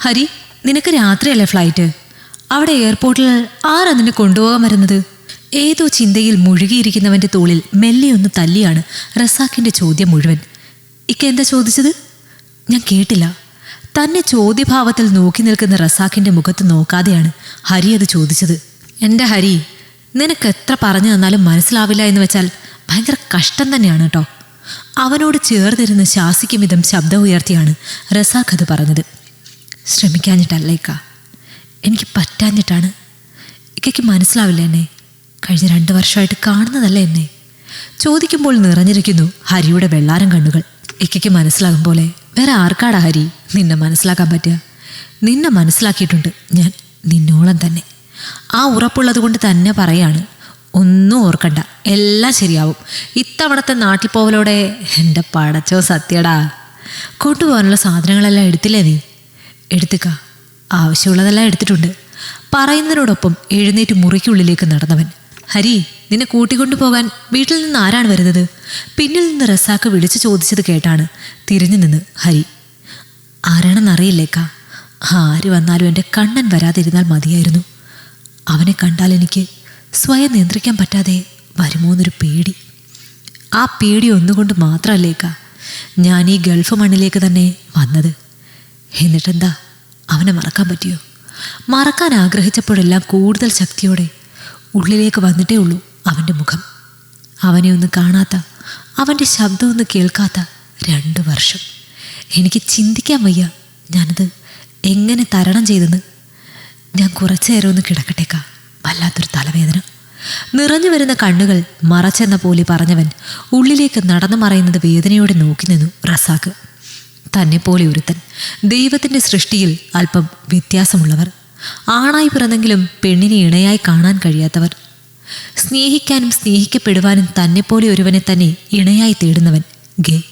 ഹരി നിനക്ക് രാത്രിയല്ലേ ഫ്ലൈറ്റ് അവിടെ എയർപോർട്ടിൽ ആരാ നിന്നെ കൊണ്ടുപോകാൻ വരുന്നത്? ഏതോ ചിന്തയിൽ മുഴുകിയിരിക്കുന്നവന്റെ തോളിൽ മെല്ലെ ഒന്ന് തല്ലിയാണ് റസാഖിന്റെ ചോദ്യം മുഴുവൻ. ഇക്ക എന്താ ചോദിച്ചത്? ഞാൻ കേട്ടില്ല. തന്നെ ചോദ്യഭാവത്തിൽ നോക്കി നിൽക്കുന്ന റസാഖിന്റെ മുഖത്ത് നോക്കാതെയാണ് ഹരി അത് ചോദിച്ചത്. എന്റെ ഹരി നിനക്ക് എത്ര പറഞ്ഞു തന്നാലും മനസ്സിലാവില്ല എന്ന് വെച്ചാൽ ഭയങ്കര കഷ്ടം തന്നെയാണ് കേട്ടോ അവനോട് ചേർന്നിരുന്ന് ശാസിക്കും വിധം ശബ്ദം ഉയർത്തിയാണ് റസാഖ് അത് പറഞ്ഞത്. ശ്രമിക്കാഞ്ഞിട്ടല്ലേക്ക എനിക്ക് പറ്റാഞ്ഞിട്ടാണ്. ഇക്കയ്ക്ക് മനസ്സിലാവില്ല എന്നെ. കഴിഞ്ഞ രണ്ട് വർഷമായിട്ട് കാണുന്നതല്ല എന്നെ. ചോദിക്കുമ്പോൾ നിറഞ്ഞിരിക്കുന്നു ഹരിയുടെ വെള്ളാരം കണ്ണുകൾ. ഇക്കയ്ക്ക് മനസ്സിലാകും പോലെ വേറെ ആർക്കാടാ ഹരി? നിന്നെ മനസ്സിലാക്കാൻ പറ്റുക. നിന്നെ മനസ്സിലാക്കിയിട്ടുണ്ട് ഞാൻ നിന്നോളം തന്നെ. ആ ഉറപ്പുള്ളത് കൊണ്ട് തന്നെ പറയാണ്. ഒന്നും ഓർക്കണ്ട. എല്ലാം ശരിയാവും. ഇത്തവണത്തെ നാട്ടിൽ പോവലോടെ എന്റെ പടച്ചോ സത്യടാ. കൊണ്ടുപോകാനുള്ള സാധനങ്ങളെല്ലാം എടുത്തില്ലേ നീ? എടുത്തുക ആവശ്യമുള്ളതെല്ലാം എടുത്തിട്ടുണ്ട്. പറയുന്നതിനോടൊപ്പം എഴുന്നേറ്റ് മുറിക്കുള്ളിലേക്ക് നടന്നവൻ ഹരി നിന്നെ കൂട്ടിക്കൊണ്ടു പോകാൻ വീട്ടിൽ നിന്ന് ആരാണ് വരുന്നത്? പിന്നിൽ നിന്ന് റസാക്ക് വിളിച്ചു ചോദിച്ചത് കേട്ടാണ് തിരിഞ്ഞു നിന്ന് ഹരി. ആരാണെന്നറിയില്ലേക്കാ ആര് വന്നാലും എന്റെ കണ്ണൻ വരാതിരുന്നാൽ മതിയായിരുന്നു. അവനെ കണ്ടാൽ എനിക്ക് സ്വയം നിയന്ത്രിക്കാൻ പറ്റാതെ വരുമോ എന്നൊരു പേടി. ആ പേടി ഒന്നുകൊണ്ട് മാത്രമല്ലേക്കാ ഞാൻ ഈ ഗൾഫ് മണ്ണിലേക്ക് തന്നെ വന്നത്. എന്നിട്ടെന്താ? അവനെ മറക്കാൻ പറ്റിയോ? മറക്കാൻ ആഗ്രഹിച്ചപ്പോഴെല്ലാം കൂടുതൽ ശക്തിയോടെ ഉള്ളിലേക്ക് വന്നിട്ടേ ഉള്ളൂ അവന്റെ മുഖം. അവനെ ഒന്ന് കാണാത്ത അവന്റെ ശബ്ദമൊന്ന് കേൾക്കാത്ത രണ്ട് വർഷം. എനിക്ക് ചിന്തിക്കാൻ വയ്യ ഞാനത് എങ്ങനെ തരണം ചെയ്തെന്ന്. ഞാൻ കുറച്ചു നേരം ഒന്ന് കിടക്കട്ടേക്കാ വല്ലാത്തൊരു തലവേദന. നിറഞ്ഞു വരുന്ന കണ്ണുകൾ മറച്ചെന്ന പോലെ പറഞ്ഞവൻ ഉള്ളിലേക്ക് നടന്നു മറയുന്നത് വേദനയോടെ നോക്കി നിന്നു റസാക്ക്. തന്നെപ്പോലെ ഒരുത്തൻ. ദൈവത്തിന്റെ സൃഷ്ടിയിൽ അല്പം വ്യത്യാസമുള്ളവർ. ആണായി പിറന്നെങ്കിലും പെണ്ണിനെ ഇണയായി കാണാൻ കഴിയാത്തവർ. സ്നേഹിക്കാനും സ്നേഹിക്കപ്പെടുവാനും തന്നെപ്പോലെ ഒരുവനെ തന്നെ ഇണയായി തേടുന്നവൻ ഗേ.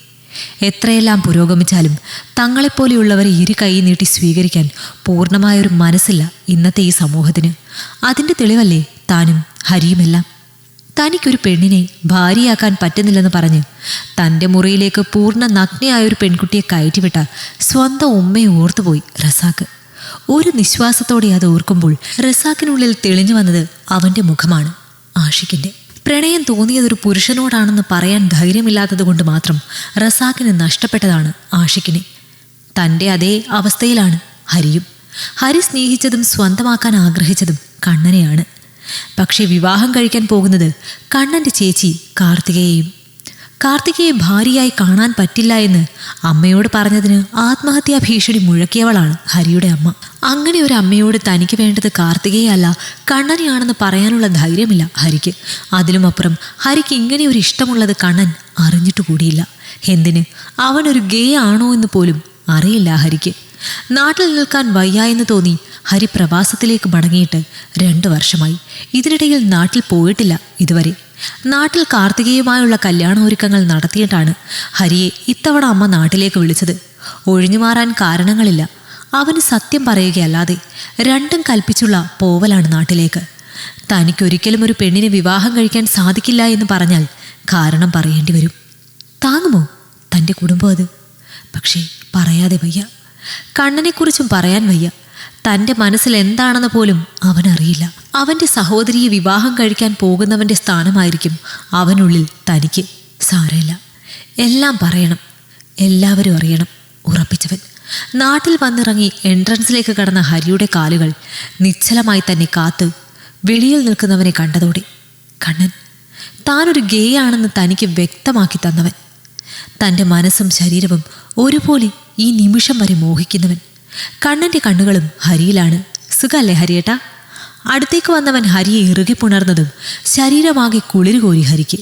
എത്രയെല്ലാം പുരോഗമിച്ചാലും തങ്ങളെപ്പോലെയുള്ളവരെ ഇരു കൈ നീട്ടി സ്വീകരിക്കാൻ പൂർണമായൊരു മനസ്സില്ല ഇന്നത്തെ ഈ സമൂഹത്തിന്. അതിന്റെ തെളിവല്ലേ താനും ഹരിയുമെല്ലാം. തനിക്കൊരു പെണ്ണിനെ ഭാര്യയാക്കാൻ പറ്റുന്നില്ലെന്ന് പറഞ്ഞ്. തന്റെ മുറിയിലേക്ക് പൂർണ നഗ്നയായ ഒരു പെൺകുട്ടിയെ കയറ്റിവിട്ട സ്വന്തം ഉമ്മയെ ഓർത്തുപോയി റസാക്ക്. ഒരു നിശ്വാസത്തോടെ അത് ഓർക്കുമ്പോൾ റസാക്കിനുള്ളിൽ തെളിഞ്ഞു വന്നത് അവന്റെ മുഖമാണ് ആഷിക്കിന്റെ പ്രണയം തോന്നിയതൊരു പുരുഷനോടാണെന്ന് പറയാൻ ധൈര്യമില്ലാത്തത് കൊണ്ട് മാത്രം റസാക്കിന് നഷ്ടപ്പെട്ടതാണ് ആഷിക്കിനെ തന്റെ അതേ അവസ്ഥയിലാണ് ഹരിയും. ഹരി സ്നേഹിച്ചതും സ്വന്തമാക്കാൻ ആഗ്രഹിച്ചതും കണ്ണനെയാണ്. പക്ഷേ വിവാഹം കഴിക്കാൻ പോകുന്നത് കണ്ണന്റെ ചേച്ചി കാർത്തികയെയും. കാർത്തികയെ ഭാര്യയായി കാണാൻ പറ്റില്ല എന്ന് അമ്മയോട് പറഞ്ഞതിന് ആത്മഹത്യാ ഭീഷണി മുഴക്കിയവളാണ് ഹരിയുടെ അമ്മ. അങ്ങനെ ഒരു അമ്മയോട് തനിക്ക് വേണ്ടത് കാർത്തികയല്ല കണ്ണനെയാണെന്ന് പറയാനുള്ള ധൈര്യമില്ല ഹരിക്ക്. അതിലുമപ്പുറം ഹരിക്ക് ഇങ്ങനെ ഒരു ഇഷ്ടമുള്ളത് കണ്ണൻ അറിഞ്ഞിട്ട് കൂടിയില്ല. എന്തിന്? അവനൊരു ഗേ ആണോ എന്ന് പോലും അറിയില്ല ഹരിക്ക്. നാട്ടിൽ നിൽക്കാൻ വയ്യ എന്ന് തോന്നി ഹരി പ്രവാസത്തിലേക്ക് മടങ്ങിയിട്ട് രണ്ടു വർഷമായി. ഇതിനിടയിൽ നാട്ടിൽ പോയിട്ടില്ല ഇതുവരെ. നാട്ടിൽ കാർത്തികയുമായുള്ള കല്യാണ നടത്തിയിട്ടാണ് ഹരിയെ ഇത്തവണ അമ്മ നാട്ടിലേക്ക് വിളിച്ചത്. ഒഴിഞ്ഞു മാറാൻ കാരണങ്ങളില്ല. അവന് സത്യം പറയുകയല്ലാതെ രണ്ടും കൽപ്പിച്ചുള്ള പോവലാണ് നാട്ടിലേക്ക്. തനിക്കൊരിക്കലും ഒരു പെണ്ണിനെ വിവാഹം കഴിക്കാൻ സാധിക്കില്ല എന്ന് പറഞ്ഞാൽ കാരണം പറയേണ്ടി വരും. താങ്ങുമോ? തന്റെ കുടുംബം അത്. പക്ഷേ പറയാതെ വയ്യ. കണ്ണനെക്കുറിച്ചും പറയാൻ വയ്യ. തന്റെ മനസ്സിൽ എന്താണെന്ന് പോലും അവനറിയില്ല. അവന്റെ സഹോദരിയെ വിവാഹം കഴിക്കാൻ പോകുന്നവന്റെ സ്ഥാനമായിരിക്കും അവനുള്ളിൽ തനിക്ക് സാരമില്ല. എല്ലാം പറയണം എല്ലാവരും അറിയണം ഉറപ്പിച്ചവൻ. നാട്ടിൽ വന്നിറങ്ങി എൻട്രൻസിലേക്ക് കടന്ന ഹരിയുടെ കാലുകൾ നിശ്ചലമായി തന്നെ കാത്ത് വെളിയിൽ നിൽക്കുന്നവനെ കണ്ടതോടെ കണ്ണൻ താനൊരു ഗേ ആണെന്ന് തനിക്ക് വ്യക്തമാക്കി തന്നവൻ. തന്റെ മനസ്സും ശരീരവും ഒരുപോലെ ഈ നിമിഷം വരെ മോഹിക്കുന്നവൻ. കണ്ണന്റെ കണ്ണുകളും ഹരിയിലാണ്. സുഖല്ലേ ഹരിയേട്ടാ? അടുത്തേക്ക് വന്നവൻ ഹരിയെ ഇറുകി പുണർന്നതും ശരീരമാകെ കുളിരു കോരി ഹരിക്ക്.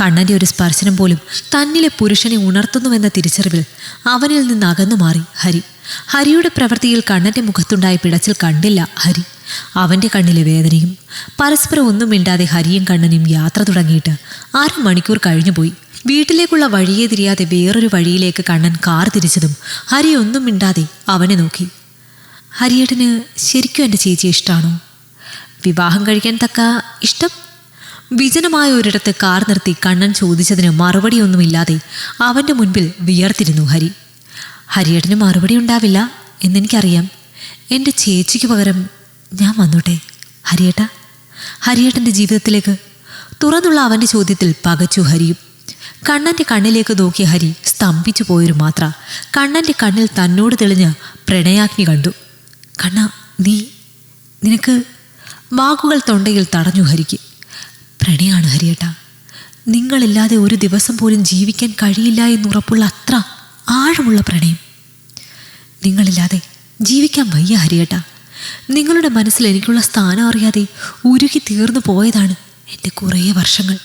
കണ്ണന്റെ ഒരു സ്പർശനം പോലും തന്നിലെ പുരുഷനെ ഉണർത്തുന്നുവെന്ന തിരിച്ചറിവിൽ അവനിൽ നിന്ന് അകന്നു മാറി ഹരി. ഹരിയുടെ പ്രവൃത്തിയിൽ കണ്ണന്റെ മുഖത്തുണ്ടായ പിടച്ചിൽ കണ്ടില്ല ഹരി. അവന്റെ കണ്ണിലെ വേദനയും പരസ്പരം ഒന്നും മിണ്ടാതെ ഹരിയും കണ്ണനും യാത്ര തുടങ്ങിയിട്ട് അരമണിക്കൂർ കഴിഞ്ഞുപോയി. വീട്ടിലേക്കുള്ള വഴിയെ തിരിയാതെ വേറൊരു വഴിയിലേക്ക് കണ്ണൻ കാർ തിരിച്ചതും ഹരി ഒന്നും മിണ്ടാതെ അവനെ നോക്കി. ഹരിയേട്ടന് ശരിക്കും എന്റെ ചേച്ചിയെ ഇഷ്ടമാണോ വിവാഹം കഴിക്കാൻ തക്ക ഇഷ്ടം? വിജനമായ ഒരിടത്ത് കാർ നിർത്തി കണ്ണൻ ചോദിച്ചതിന് മറുപടിയൊന്നുമില്ലാതെ അവന്റെ മുൻപിൽ വിയർത്തിരുന്നു ഹരി. ഹരിയേട്ടന് മറുപടി ഉണ്ടാവില്ല എന്നെനിക്കറിയാം. എന്റെ ചേച്ചിക്ക് പകരം ഞാൻ വന്നോട്ടെ ഹരിയേട്ട? ഹരിയേട്ടന്റെ ജീവിതത്തിലേക്ക് തുറന്നുള്ള അവന്റെ ചോദ്യത്തിൽ പകച്ചു ഹരിയും. കണ്ണന്റെ കണ്ണിലേക്ക് നോക്കിയ ഹരി സ്തംഭിച്ചു പോയൊരു മാത്ര. കണ്ണന്റെ കണ്ണിൽ തന്നോട് തെളിഞ്ഞ് പ്രണയാഗ്നി കണ്ടു. കണ്ണ നീ നിനക്ക് വാക്കുകൾ തൊണ്ടയിൽ തടഞ്ഞു ഹരിക്ക്. പ്രണയാണ് ഹരിയേട്ട. നിങ്ങളില്ലാതെ ഒരു ദിവസം പോലും ജീവിക്കാൻ കഴിയില്ല എന്നുറപ്പുള്ള അത്ര ആഴമുള്ള പ്രണയം. നിങ്ങളില്ലാതെ ജീവിക്കാൻ വയ്യ ഹരിയേട്ട. നിങ്ങളുടെ മനസ്സിൽ എനിക്കുള്ള സ്ഥാനം അറിയാതെ ഉരുകി തീർന്നു പോയതാണ് എന്റെ കുറേ വർഷങ്ങൾ.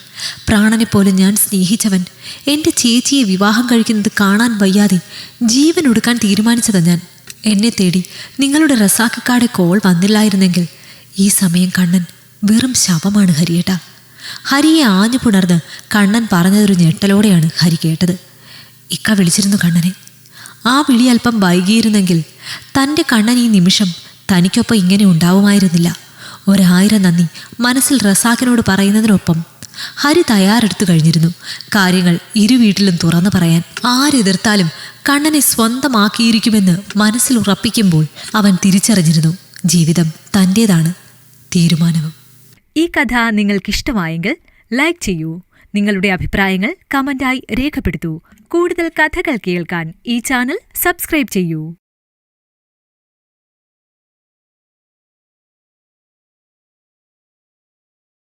പ്രാണനെ പോലെ ഞാൻ സ്നേഹിച്ചവൻ. എന്റെ ചേച്ചിയെ വിവാഹം കഴിക്കുന്നത് കാണാൻ വയ്യാതെ ജീവൻ ഒടുക്കാൻ തീരുമാനിച്ചതാ ഞാൻ. എന്നെ തേടി നിങ്ങളുടെ റസാക്കക്കാടെ കോൾ വന്നില്ലായിരുന്നെങ്കിൽ ഈ സമയം കണ്ണൻ വെറും ശവമാണ് ഹരിയേട്ട. ഹരിയെ ആഞ്ഞു പുണർന്ന് കണ്ണൻ പറഞ്ഞതൊരു ഞെട്ടലോടെയാണ് ഹരി കേട്ടത്. ഇക്ക വിളിച്ചിരുന്നു കണ്ണനെ. ആ വിളി അല്പം വൈകിയിരുന്നെങ്കിൽ തന്റെ കണ്ണൻ ഈ നിമിഷം തനിക്കൊപ്പം ഇങ്ങനെ ഉണ്ടാവുമായിരുന്നില്ല. ഒരായിരം നന്ദി. മനസ്സിൽ റസാഖിനോട് പറയുന്നതിനൊപ്പം ഹരി തയ്യാറെടുത്തു കഴിഞ്ഞിരുന്നു. കാര്യങ്ങൾ ഇരു വീട്ടിലും തുറന്നു പറയാൻ ആരെതിർത്താലും കണ്ണനെ സ്വന്തമാക്കിയിരിക്കുമെന്ന് മനസ്സിൽ ഉറപ്പിക്കുമ്പോൾ അവൻ തിരിച്ചറിഞ്ഞിരുന്നു. ജീവിതം തന്റേതാണ് തീരുമാനവും. ഈ കഥ നിങ്ങൾക്കിഷ്ടമായെങ്കിൽ ലൈക്ക് ചെയ്യൂ. നിങ്ങളുടെ അഭിപ്രായങ്ങൾ കമന്റായി രേഖപ്പെടുത്തൂ. കൂടുതൽ കഥകൾ കേൾക്കാൻ ഈ ചാനൽ സബ്സ്ക്രൈബ് ചെയ്യൂ.